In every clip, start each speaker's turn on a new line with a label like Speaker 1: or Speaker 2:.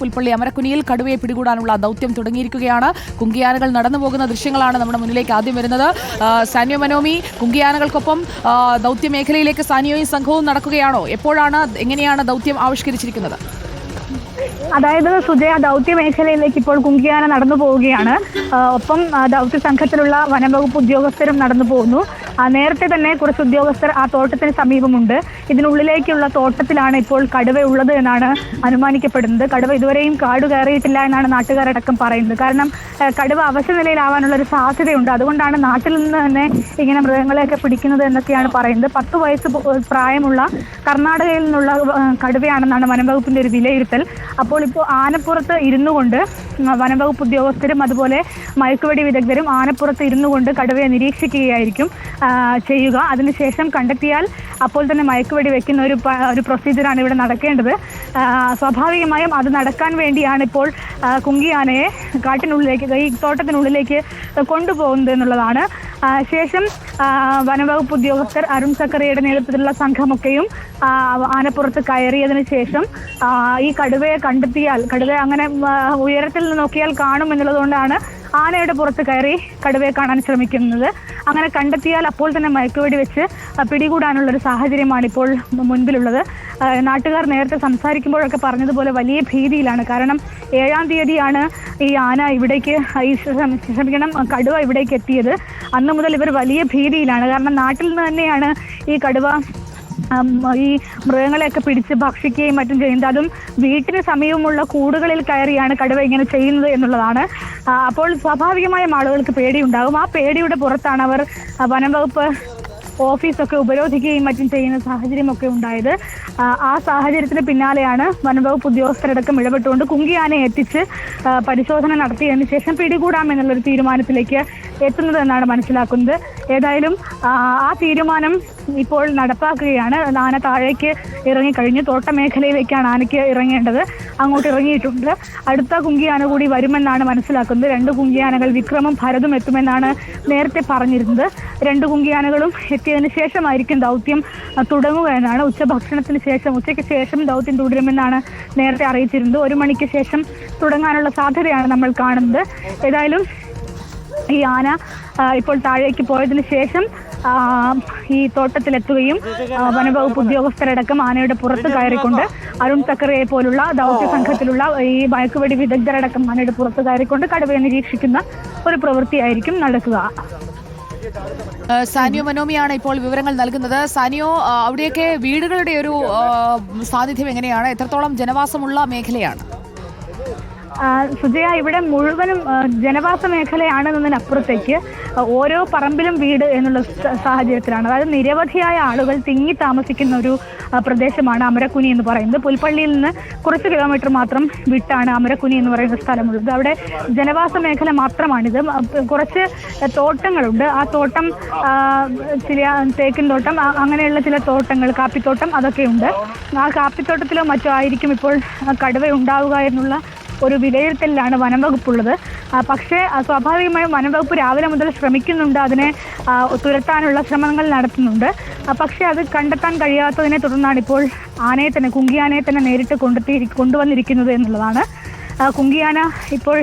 Speaker 1: പുൽപ്പള്ളി അമരക്കുനിയിൽ കടുവയെ പിടികൂടാനുള്ള ദൗത്യം തുടങ്ങിയിരിക്കുകയാണ്. കുങ്കിയാനകൾ നടന്നു പോകുന്ന ദൃശ്യങ്ങളാണ് നമ്മുടെ മുന്നിലേക്ക് ആദ്യം വരുന്നത്. സാനിയ മനോമി കുങ്കിയാനകൾക്കൊപ്പം ദൗത്യ മേഖലയിലേക്ക് സാനിയോയും സംഘവും നടക്കുകയാണോ? എപ്പോഴാണ് എങ്ങനെയാണ് ദൗത്യം ആവിഷ്കരിച്ചിരിക്കുന്നത്?
Speaker 2: അതായത് സുജയ ദൗത്യ മേഖലയിലേക്ക് ഇപ്പോൾ കുങ്കിയാന നടന്നു പോവുകയാണ്. ഒപ്പം ദൗത്യ സംഘത്തിലുള്ള വനംവകുപ്പ് ഉദ്യോഗസ്ഥരും നടന്നു പോകുന്നു. നേരത്തെ തന്നെ കുറച്ച് ഉദ്യോഗസ്ഥർ ആ തോട്ടത്തിന് സമീപമുണ്ട്. ഇതിനുള്ളിലേക്കുള്ള തോട്ടത്തിലാണ് ഇപ്പോൾ കടുവ ഉള്ളത് എന്നാണ് അനുമാനിക്കപ്പെടുന്നത്. കടുവ ഇതുവരെയും കാട് കയറിയിട്ടില്ല എന്നാണ് നാട്ടുകാരടക്കം പറയുന്നത്. കാരണം കടുവ അവശ നിലയിലാവാനുള്ള ഒരു സാധ്യതയുണ്ട്. അതുകൊണ്ടാണ് നാട്ടിൽ നിന്ന് തന്നെ ഇങ്ങനെ മൃഗങ്ങളെയൊക്കെ പിടിക്കുന്നത് എന്നൊക്കെയാണ് പറയുന്നത്. പത്ത് വയസ്സ് പ്രായമുള്ള കർണാടകയിൽ നിന്നുള്ള കടുവയാണെന്നാണ് വനംവകുപ്പിന്റെ ഒരു വിലയിരുത്തൽ. അപ്പോൾ ഇപ്പോൾ ആനപ്പുറത്ത് ഇരുന്നു കൊണ്ട് വനംവകുപ്പ് ഉദ്യോഗസ്ഥരും അതുപോലെ മയക്കുവെടി വിദഗ്ധരും ആനപ്പുറത്ത് ഇരുന്നു കൊണ്ട് കടുവയെ നിരീക്ഷിക്കുകയായിരിക്കും. ചെയ്യുക. അതിനുശേഷം കണ്ടെത്തിയാൽ അപ്പോൾ തന്നെ മയക്കുവെടി വെക്കുന്ന ഒരു ഒരു പ്രൊസീജിയറാണ് ഇവിടെ നടക്കേണ്ടത്. സ്വാഭാവികമായും അത് നടക്കാൻ വേണ്ടിയാണ് ഇപ്പോൾ കുങ്കിയാനയെ കാട്ടിനുള്ളിലേക്ക് ഈ തോട്ടത്തിനുള്ളിലേക്ക് കൊണ്ടുപോകുന്നത് എന്നുള്ളതാണ്. ശേഷം വനവകുപ്പ് ഉദ്യോഗസ്ഥർ അരുൺ സക്കറിയുടെ നേതൃത്വത്തിലുള്ള സംഘമൊക്കെയും ആനപ്പുറത്ത് കയറിയതിനു ശേഷം ഈ കടുവയെ കണ്ടെത്തിയാൽ കടുവ അങ്ങനെ ഉയരത്തിൽ നിന്ന് നോക്കിയാൽ കാണും എന്നുള്ളതുകൊണ്ടാണ് ആനയുടെ പുറത്ത് കയറി കടുവയെ കാണാൻ ശ്രമിക്കുന്നത്. അങ്ങനെ കണ്ടെത്തിയാൽ അപ്പോൾ തന്നെ മയക്കുവെടി വെച്ച് പിടികൂടാനുള്ള ഒരു സാഹചര്യമാണ് ഇപ്പോൾ മുൻപിലുള്ളത്. നാട്ടുകാർ നേരത്തെ സംസാരിക്കുമ്പോഴൊക്കെ പറഞ്ഞതുപോലെ വലിയ ഭീതിയിലാണ്. കാരണം ഏഴാം തീയതിയാണ് ഈ ആന ഇവിടേക്ക് ഈ ശ്രമിക്കണം കടുവ ഇവിടേക്ക് എത്തിയത്. അന്ന് മുതൽ ഇവർ വലിയ ഭീതിയിലാണ്. കാരണം നാട്ടിൽ നിന്ന് തന്നെയാണ് ഈ കടുവ ഈ മൃഗങ്ങളെയൊക്കെ പിടിച്ച് ഭക്ഷിക്കുകയും മറ്റും ചെയ്യുന്നത്. അതും വീട്ടിന് സമീപമുള്ള കൂടുകളിൽ കയറിയാണ് കടുവ ഇങ്ങനെ ചെയ്യുന്നത് എന്നുള്ളതാണ്. അപ്പോൾ സ്വാഭാവികമായും ആളുകൾക്ക് പേടിയുണ്ടാകും. ആ പേടിയുടെ പുറത്താണ് അവർ വനം വകുപ്പ് ഓഫീസൊക്കെ ഉപരോധിക്കുകയും മറ്റും ചെയ്യുന്ന സാഹചര്യമൊക്കെ ഉണ്ടായത്. ആ, സാഹചര്യത്തിന് പിന്നാലെയാണ് വനംവകുപ്പ് ഉദ്യോഗസ്ഥരടക്കം ഇടപെട്ടുകൊണ്ട് കുങ്കിയാനെ എത്തിച്ച് പരിശോധന നടത്തിയതിനു ശേഷം പിടികൂടാമെന്നുള്ളൊരു തീരുമാനത്തിലേക്ക് എത്തുന്നത് എന്നാണ് മനസ്സിലാക്കുന്നത്. ഏതായാലും ആ, തീരുമാനം ഇപ്പോൾ നടപ്പാക്കുകയാണ്. ആന താഴേക്ക് ഇറങ്ങിക്കഴിഞ്ഞു തോട്ട മേഖലയിലേക്കാണ് ആനയ്ക്ക് ഇറങ്ങേണ്ടത്. അങ്ങോട്ട് ഇറങ്ങിയിട്ടുണ്ട്. അടുത്ത കുങ്കിയാന കൂടി വരുമെന്നാണ് മനസ്സിലാക്കുന്നത്. രണ്ട് കുങ്കിയാനകൾ വിക്രമും ഭരതും എത്തുമെന്നാണ് നേരത്തെ പറഞ്ഞിരുന്നത്. രണ്ട് കുങ്കിയാനകളും എത്തിയതിനു ശേഷമായിരിക്കും ദൗത്യം തുടങ്ങുക എന്നാണ്. ഉച്ചഭക്ഷണത്തിന് ശേഷം ഉച്ചയ്ക്ക് ശേഷം ദൗത്യം തുടരുമെന്നാണ് നേരത്തെ അറിയിച്ചിരുന്നത്. ഒരു മണിക്ക് ശേഷം തുടങ്ങാനുള്ള സാധ്യതയാണ് നമ്മൾ കാണുന്നത്. ഏതായാലും ഈ ആന ഇപ്പോൾ താഴേക്ക് പോയതിനു ശേഷം ഈ തോട്ടത്തിലെത്തുകയും വനവകുപ്പ് ഉദ്യോഗസ്ഥരടക്കം ആനയുടെ പുറത്ത് കയറിക്കൊണ്ട് അരുൺ തക്കറയെ പോലുള്ള ദൗത്യ സംഘത്തിലുള്ള ഈ മയക്കുവെടി വിദഗ്ധരടക്കം ആനയുടെ പുറത്ത് കയറിക്കൊണ്ട് കടുവയെ നിരീക്ഷിക്കുന്ന ഒരു പ്രവൃത്തിയായിരിക്കും നടക്കുക.
Speaker 1: സാനിയോ മനോമിയാണ് ഇപ്പോൾ വിവരങ്ങൾ നൽകുന്നത്. സാനിയോ അവിടെയൊക്കെ വീടുകളുടെ ഒരു സാന്നിധ്യം എങ്ങനെയാണ്? എത്രത്തോളം ജനവാസമുള്ള മേഖലയാണ്?
Speaker 2: സുജയ ഇവിടെ മുഴുവനും ജനവാസ ആ, ഓരോ പറമ്പിലും വീട് എന്നുള്ള സാഹചര്യത്തിലാണ്. അതായത് നിരവധിയായ ആളുകൾ തിങ്ങി താമസിക്കുന്ന ഒരു പ്രദേശമാണ് അമരക്കുനി എന്ന് പറയുന്നത്. പുൽപ്പള്ളിയിൽ നിന്ന് കുറച്ച് കിലോമീറ്റർ മാത്രം വിട്ടാണ് അമരക്കുനി എന്ന് പറയുന്ന സ്ഥലമുള്ളത് അവിടെ ജനവാസ മേഖല മാത്രമാണിത്. കുറച്ച് തോട്ടങ്ങളുണ്ട്. ആ തോട്ടം ചില തേക്കിൻ തോട്ടം അങ്ങനെയുള്ള ചില തോട്ടങ്ങൾ കാപ്പിത്തോട്ടം അതൊക്കെയുണ്ട്. ആ കാപ്പിത്തോട്ടത്തിലോ മറ്റോ ആയിരിക്കും ഇപ്പോൾ കടുവ ഉണ്ടാവുക എന്നുള്ള ഒരു വിലയിരുത്തലിലാണ് വനം വകുപ്പുള്ളത്. പക്ഷേ സ്വാഭാവികമായും സ്വാഭാവികമായും വനംവകുപ്പ് രാവിലെ മുതൽ ശ്രമിക്കുന്നുണ്ട്. അതിനെ തുരത്താനുള്ള ശ്രമങ്ങൾ നടത്തുന്നുണ്ട്. പക്ഷേ അത് കണ്ടെത്താൻ കഴിയാത്തതിനെ തുടർന്നാണ് ഇപ്പോൾ ആനയെ തന്നെ കുങ്കിയാനയെ തന്നെ നേരിട്ട് കൊണ്ടെത്തി കൊണ്ടുവന്നിരിക്കുന്നത് എന്നുള്ളതാണ്. കുങ്കിയാന ഇപ്പോൾ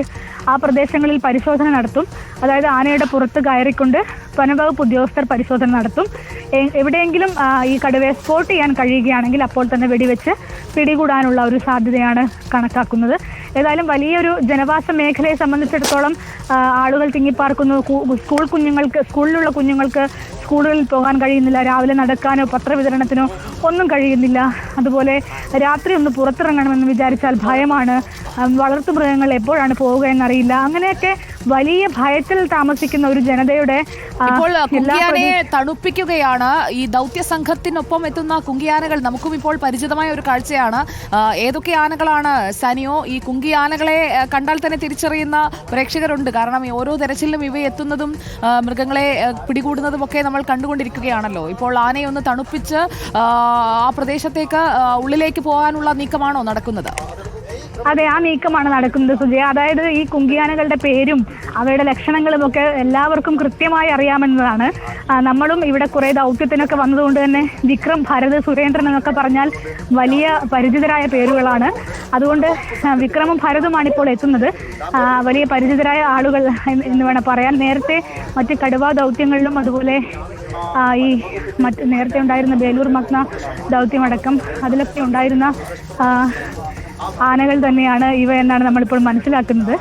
Speaker 2: ആ പ്രദേശങ്ങളിൽ പരിശോധന നടത്തും. അതായത് ആനയുടെ പുറത്ത് കയറിക്കൊണ്ട് വനംവകുപ്പ് ഉദ്യോഗസ്ഥർ പരിശോധന നടത്തും. എവിടെയെങ്കിലും ഈ കടുവയെ സ്പോട്ട് ചെയ്യാൻ കഴിയുകയാണെങ്കിൽ അപ്പോൾ തന്നെ വെടിവെച്ച് പിടികൂടാനുള്ള ഒരു സാധ്യതയാണ് കണക്കാക്കുന്നത്. ഏതായാലും വലിയൊരു ജനവാസ മേഖലയെ സംബന്ധിച്ചിടത്തോളം ആളുകൾ തിങ്ങിപ്പാർക്കുന്നു. സ്കൂൾ കുഞ്ഞുങ്ങൾക്ക് സ്കൂളിലുള്ള കുഞ്ഞുങ്ങൾക്ക് സ്കൂളുകളിൽ പോകാൻ കഴിയുന്നില്ല. രാവിലെ നടക്കാനോ പത്രവിതരണത്തിനോ ഒന്നും കഴിയുന്നില്ല. അതുപോലെ രാത്രി ഒന്ന് പുറത്തിറങ്ങണമെന്ന് വിചാരിച്ചാൽ ഭയമാണ്. വളർത്തു വളർത്തുമൃഗങ്ങൾ എപ്പോഴാണ് പോവുക എന്നറിയില്ല. അങ്ങനെയൊക്കെ വലിയ ഭയത്തിൽ താമസിക്കുന്ന ഒരു ജനതയുടെ
Speaker 1: ഇപ്പോൾ കുങ്കിയാനയെ തണുപ്പിക്കുകയാണ്. ഈ ദൗത്യ സംഘത്തിനൊപ്പം എത്തുന്ന കുങ്കിയാനകൾ നമുക്കും ഇപ്പോൾ പരിചിതമായ ഒരു കാഴ്ചയാണ്. ഏതൊക്കെ ആനകളാണ് സനിയോ? ഈ കുങ്കിയാനകളെ കണ്ടാൽ തന്നെ തിരിച്ചറിയുന്ന പ്രേക്ഷകരുണ്ട്. കാരണം ഓരോ തെരച്ചിലിലും ഇവ എത്തുന്നതും മൃഗങ്ങളെ പിടികൂടുന്നതും ഒക്കെ നമ്മൾ കണ്ടുകൊണ്ടിരിക്കുകയാണല്ലോ. ഇപ്പോൾ ആനയെ ഒന്ന് തണുപ്പിച്ച് ആ പ്രദേശത്തേക്ക് ഉള്ളിലേക്ക് പോകാനുള്ള നീക്കമാണോ നടക്കുന്നത്?
Speaker 2: അതെ ആ നീക്കമാണ് നടക്കുന്നത് സുജയ. അതായത് ഈ കുങ്കിയാനകളുടെ പേരും അവയുടെ ലക്ഷണങ്ങളും ഒക്കെ എല്ലാവർക്കും കൃത്യമായി അറിയാമെന്നതാണ്. നമ്മളും ഇവിടെ കുറെ ദൗത്യത്തിനൊക്കെ വന്നതുകൊണ്ട് തന്നെ വിക്രം ഭരത് സുരേന്ദ്രൻ എന്നൊക്കെ പറഞ്ഞാൽ വലിയ പരിചിതരായ പേരുകളാണ്. അതുകൊണ്ട് വിക്രമും ഭരതുമാണ് ഇപ്പോൾ എത്തുന്നത്. വലിയ പരിചിതരായ ആളുകൾ എന്ന് വേണം പറയാൻ. നേരത്തെ മറ്റ് കടുവ ദൗത്യങ്ങളിലും അതുപോലെ ഈ മറ്റ് നേരത്തെ ഉണ്ടായിരുന്ന ബേലൂർ മഗ്ന ദൗത്യമടക്കം അതിലൊക്കെ ഉണ്ടായിരുന്ന ആനകൾ തന്നെയാണ് ഇവ എന്നാണ് നമ്മളിപ്പോൾ മനസ്സിലാക്കുന്നത്.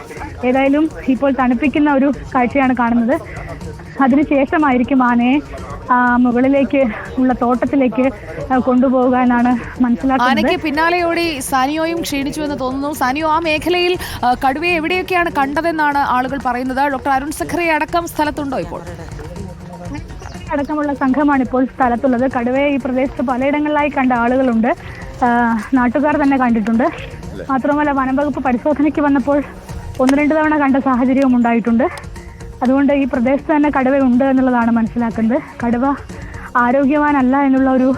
Speaker 2: ഏതായാലും ഇപ്പോൾ തണുപ്പിക്കുന്ന ഒരു കാഴ്ചയാണ് കാണുന്നത്. അതിനുശേഷമായിരിക്കും ആനയെ മുകളിലേക്ക് ഉള്ള തോട്ടത്തിലേക്ക് കൊണ്ടുപോകുക കൊണ്ടുപോകാനാണ് മനസ്സിലാക്കുന്നത്.
Speaker 1: ആനയ്ക്ക് പിന്നാലെയോടി സാനിയോയും ക്ഷീണിച്ചു എന്ന് തോന്നുന്നു. സാനിയോ ആ മേഖലയിൽ കടുവയെ എവിടെയൊക്കെയാണ് കണ്ടതെന്നാണ് ആളുകൾ പറയുന്നത്. ഡോക്ടർ അരുൺ സഖറി അടക്കം സ്ഥലത്തുണ്ടോ ഇപ്പോൾ?
Speaker 2: അടക്കമുള്ള സംഘമാണ് ഇപ്പോൾ സ്ഥലത്തുള്ളത്. കടുവയെ ഈ പ്രദേശത്ത് പലയിടങ്ങളിലായി കണ്ട ആളുകളുണ്ട്. നാട്ടുകാർ തന്നെ കണ്ടിട്ടുണ്ട്. മാത്രമല്ല വനംവകുപ്പ് പരിശോധനയ്ക്ക് വന്നപ്പോൾ ഒന്ന് രണ്ട് തവണ കണ്ട സാഹചര്യവും ഉണ്ടായിട്ടുണ്ട്. അതുകൊണ്ട് ഈ പ്രദേശത്ത് തന്നെ കടുവ ഉണ്ട് എന്നുള്ളതാണ് മനസ്സിലാക്കുന്നത് കടുവ ആരോഗ്യവാനല്ല എന്നുള്ള ഒരു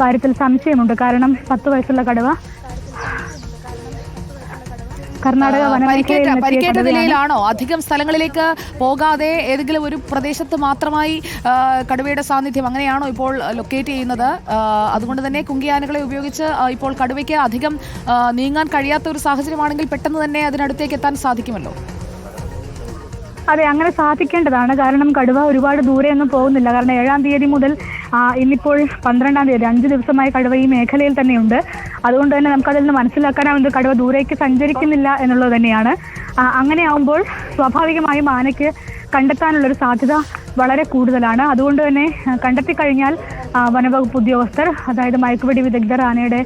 Speaker 2: കാര്യത്തിൽ സംശയമുണ്ട്. കാരണം പത്ത് വയസ്സുള്ള കടുവ കർണാടക
Speaker 1: പരിക്കേറ്റ പരിക്കേറ്റ നിലയിലാണോ? അധികം സ്ഥലങ്ങളിലേക്ക് പോകാതെ ഏതെങ്കിലും ഒരു പ്രദേശത്ത് മാത്രമായി കടുവയുടെ സാന്നിധ്യം അങ്ങനെയാണോ ഇപ്പോൾ ലൊക്കേറ്റ് ചെയ്യുന്നത്? അതുകൊണ്ട് തന്നെ കുങ്കിയാനകളെ ഉപയോഗിച്ച് ഇപ്പോൾ കടുവയ്ക്ക് അധികം നീങ്ങാൻ കഴിയാത്ത ഒരു സാഹചര്യമാണെങ്കിൽ പെട്ടെന്ന് തന്നെ അതിനടുത്തേക്ക് എത്താൻ സാധിക്കുമല്ലോ?
Speaker 2: അതെ അങ്ങനെ സാധിക്കേണ്ടതാണ്. കാരണം കടുവ ഒരുപാട് ദൂരെയൊന്നും പോകുന്നില്ല. കാരണം ഏഴാം തീയതി മുതൽ ഇന്നിപ്പോൾ പന്ത്രണ്ടാം തീയതി അഞ്ച് ദിവസമായി കടുവ ഈ മേഖലയിൽ തന്നെയുണ്ട്. അതുകൊണ്ട് തന്നെ നമുക്കതിൽ നിന്ന് മനസ്സിലാക്കാനാവുന്നത് കടുവ ദൂരേക്ക് സഞ്ചരിക്കുന്നില്ല എന്നുള്ളത് തന്നെയാണ്. അങ്ങനെ ആവുമ്പോൾ സ്വാഭാവികമായും ആനയ്ക്ക് കണ്ടെത്താനുള്ളൊരു സാധ്യത വളരെ കൂടുതലാണ്. അതുകൊണ്ട് തന്നെ കണ്ടെത്തി കഴിഞ്ഞാൽ വനവകുപ്പ് ഉദ്യോഗസ്ഥർ അതായത് മയക്കുവെടി വിദഗ്ധർ ആനയുടെ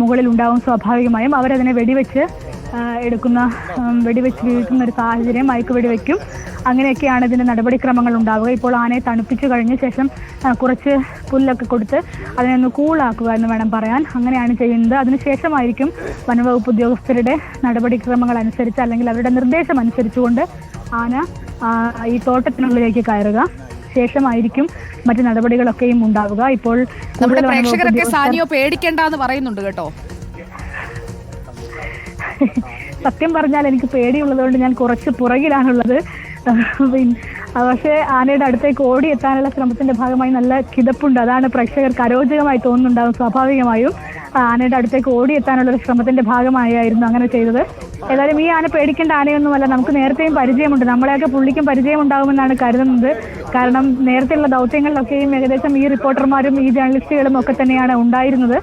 Speaker 2: മുകളിൽ ഉണ്ടാവും സ്വാഭാവികമായും. അവരതിനെ വെടിവെച്ച് എടുക്കുന്ന വെടിവെച്ച് വീഴ്ത്തുന്ന ഒരു സാഹചര്യം മയക്ക് വെടിവെക്കും. അങ്ങനെയൊക്കെയാണ് ഇതിന്റെ നടപടിക്രമങ്ങൾ ഉണ്ടാവുക. ഇപ്പോൾ ആനയെ തണുപ്പിച്ചു കഴിഞ്ഞ ശേഷം കുറച്ച് പുല്ലൊക്കെ കൊടുത്ത് അതിനെ ഒന്ന് കൂളാക്കുക എന്ന് വേണം പറയാൻ. അങ്ങനെയാണ് ചെയ്യുന്നത്. അതിനുശേഷമായിരിക്കും വനവകുപ്പ് ഉദ്യോഗസ്ഥരുടെ നടപടിക്രമങ്ങൾ അനുസരിച്ച് അല്ലെങ്കിൽ അവരുടെ നിർദ്ദേശം അനുസരിച്ചുകൊണ്ട് ആന ഈ തോട്ടത്തിനുള്ളിലേക്ക് കയറുക. ശേഷമായിരിക്കും മറ്റു നടപടികളൊക്കെയും ഉണ്ടാവുക. ഇപ്പോൾ
Speaker 1: പ്രേക്ഷകരൊക്കെ സാനിയോ പേടിക്കേണ്ട എന്ന് പറയുന്നുണ്ട് കേട്ടോ.
Speaker 2: സത്യം പറഞ്ഞാൽ എനിക്ക് പേടിയുള്ളത് കൊണ്ട് ഞാൻ കുറച്ച് പുറകിലാണുള്ളത്. പക്ഷേ ആനയുടെ അടുത്തേക്ക് ഓടി എത്താനുള്ള ശ്രമത്തിന്റെ ഭാഗമായി നല്ല കിതപ്പുണ്ട്. അതാണ് പ്രേക്ഷകർക്ക് അരോചകമായി തോന്നുന്നുണ്ടാവും സ്വാഭാവികമായും. ആനയുടെ അടുത്തേക്ക് ഓടി എത്താനുള്ള ഒരു ശ്രമത്തിന്റെ ഭാഗമായിരുന്നു അങ്ങനെ ചെയ്തത്. ഏതായാലും ഈ ആന പേടിക്കേണ്ട ആനയൊന്നുമല്ല. നമുക്ക് നേരത്തെയും പരിചയമുണ്ട്. നമ്മളെയൊക്കെ പുള്ളിക്കും പരിചയമുണ്ടാകുമെന്നാണ് കരുതുന്നത്. കാരണം നേരത്തെയുള്ള ദൗത്യങ്ങളിലൊക്കെയും ഏകദേശം ഈ റിപ്പോർട്ടർമാരും ഈ ജേർണലിസ്റ്റുകളും ഒക്കെ തന്നെയാണ് ഉണ്ടായിരുന്നത്.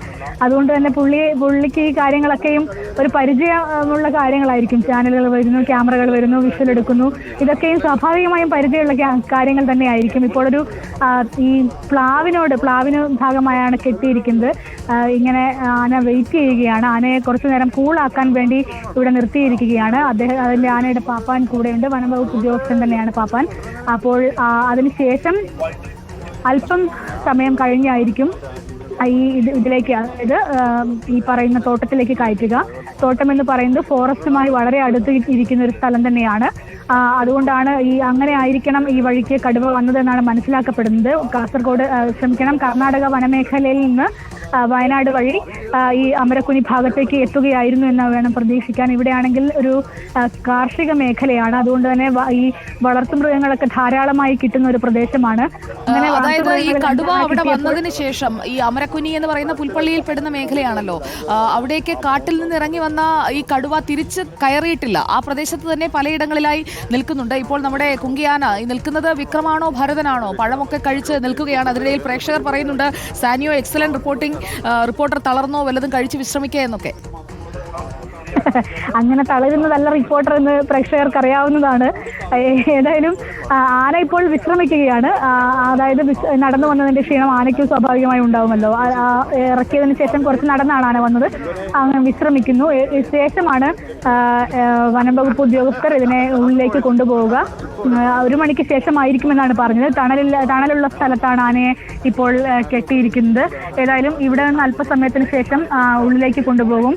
Speaker 2: അതുകൊണ്ട് തന്നെ പുള്ളി പുള്ളിക്ക് ഈ കാര്യങ്ങളൊക്കെയും ഒരു പരിചയമുള്ള കാര്യങ്ങളായിരിക്കും. ചാനലുകൾ വരുന്നു ക്യാമറകൾ വരുന്നു വിഷ്വൽ എടുക്കുന്നു. ഇതൊക്കെയും സ്വാഭാവികമായും പരിചയമുള്ള കാര്യങ്ങൾ തന്നെയായിരിക്കും. ഇപ്പോഴൊരു ഈ പ്ലാവിനോട് പ്ലാവിന് ഭാഗമായാണ് കെട്ടിയിരിക്കുന്നത്. ഇങ്ങനെ ആന വെയിറ്റ് ചെയ്യുകയാണ്. ആനയെ കുറച്ചു നേരം കൂളാക്കാൻ വേണ്ടി ഇവിടെ നിർത്തിയിരിക്കുകയാണ്. അദ്ദേഹം അതിന്റെ ആനയുടെ പാപ്പാൻ കൂടെയുണ്ട്. വനംവകുപ്പ് ഉദ്യോഗസ്ഥൻ തന്നെയാണ് പാപ്പാൻ. അപ്പോൾ അതിനുശേഷം അല്പം സമയം കഴിഞ്ഞായിരിക്കും ഈ ഇത് ഇതിലേക്ക് അതായത് ഈ പറയുന്ന തോട്ടത്തിലേക്ക് കയറ്റുക. തോട്ടം എന്ന് പറയുന്നത് ഫോറസ്റ്റുമായി വളരെ അടുത്ത് ഇരിക്കുന്ന ഒരു സ്ഥലം തന്നെയാണ്. അതുകൊണ്ടാണ് ഈ അങ്ങനെ ആയിരിക്കണം ഈ വഴിക്ക് കടുവ വന്നതെന്നാണ് മനസ്സിലാക്കപ്പെടുന്നത്. കാസർഗോഡ് ശ്രമിക്കണം കർണാടക വനമേഖലയിൽ നിന്ന് വയനാട് വഴി ഈ അമരക്കുനി ഭാഗത്തേക്ക് എത്തുകയായിരുന്നു എന്ന് വേണം പ്രതീക്ഷിക്കാൻ. ഇവിടെയാണെങ്കിൽ ഒരു കാർഷിക മേഖലയാണ്. അതുകൊണ്ട് തന്നെ ഈ വളർത്തുമൃഗങ്ങളൊക്കെ ധാരാളമായി കിട്ടുന്ന ഒരു പ്രദേശമാണ്. അങ്ങനെ
Speaker 1: അതായത് ഈ കടുവ അവിടെ വന്നതിന് ശേഷം ഈ അമരക്കുനി എന്ന് പറയുന്ന പുൽപ്പള്ളിയിൽ പെടുന്ന മേഖലയാണല്ലോ. അവിടേക്ക് കാട്ടിൽ നിന്ന് ഇറങ്ങി വന്ന ഈ കടുവ തിരിച്ച് കയറിയിട്ടില്ല. ആ പ്രദേശത്ത് തന്നെ പലയിടങ്ങളിലായി നിൽക്കുന്നുണ്ട്. ഇപ്പോൾ നമ്മുടെ കുങ്കിയാന ഈ നിൽക്കുന്നത് വിക്രമാണോ ഭരതനാണോ? പഴമൊക്കെ കഴിച്ച് നിൽക്കുകയാണ്. അതിനിടയിൽ പ്രേക്ഷകർ പറയുന്നുണ്ട് സാനിയോ എക്സലന്റ് റിപ്പോർട്ടിംഗ് റിപ്പോർട്ടർ തളർന്നോ വല്ലതും കഴിച്ച് വിശ്രമിക്കുക എന്നൊക്കെ.
Speaker 2: അങ്ങനെ തളരുന്നതല്ല റിപ്പോർട്ടർ എന്ന് പ്രേക്ഷകർക്ക് അറിയാവുന്നതാണ്. ഏതായാലും ആന ഇപ്പോൾ വിശ്രമിക്കുകയാണ്. അതായത് നടന്നു വന്നതിന്റെ ക്ഷീണം ആനയ്ക്ക് സ്വാഭാവികമായി ഉണ്ടാവുമല്ലോ. ഇറക്കിയതിന് ശേഷം കുറച്ച് നടന്നാണ് ആന വന്നത്. അങ്ങനെ വിശ്രമിക്കുന്നു. ശേഷമാണ് വനം വകുപ്പ് ഉദ്യോഗസ്ഥർ ഇതിനെ ഉള്ളിലേക്ക് കൊണ്ടുപോവുക. ഒരു മണിക്ക് ശേഷമായിരിക്കുമെന്നാണ് പറഞ്ഞത്. തണലിൽ തണലുള്ള സ്ഥലത്താണ് ആനയെ ഇപ്പോൾ കെട്ടിയിരിക്കുന്നത്. ഏതായാലും ഇവിടെ നിന്ന് അല്പസമയത്തിന് ശേഷം ഉള്ളിലേക്ക് കൊണ്ടുപോകും.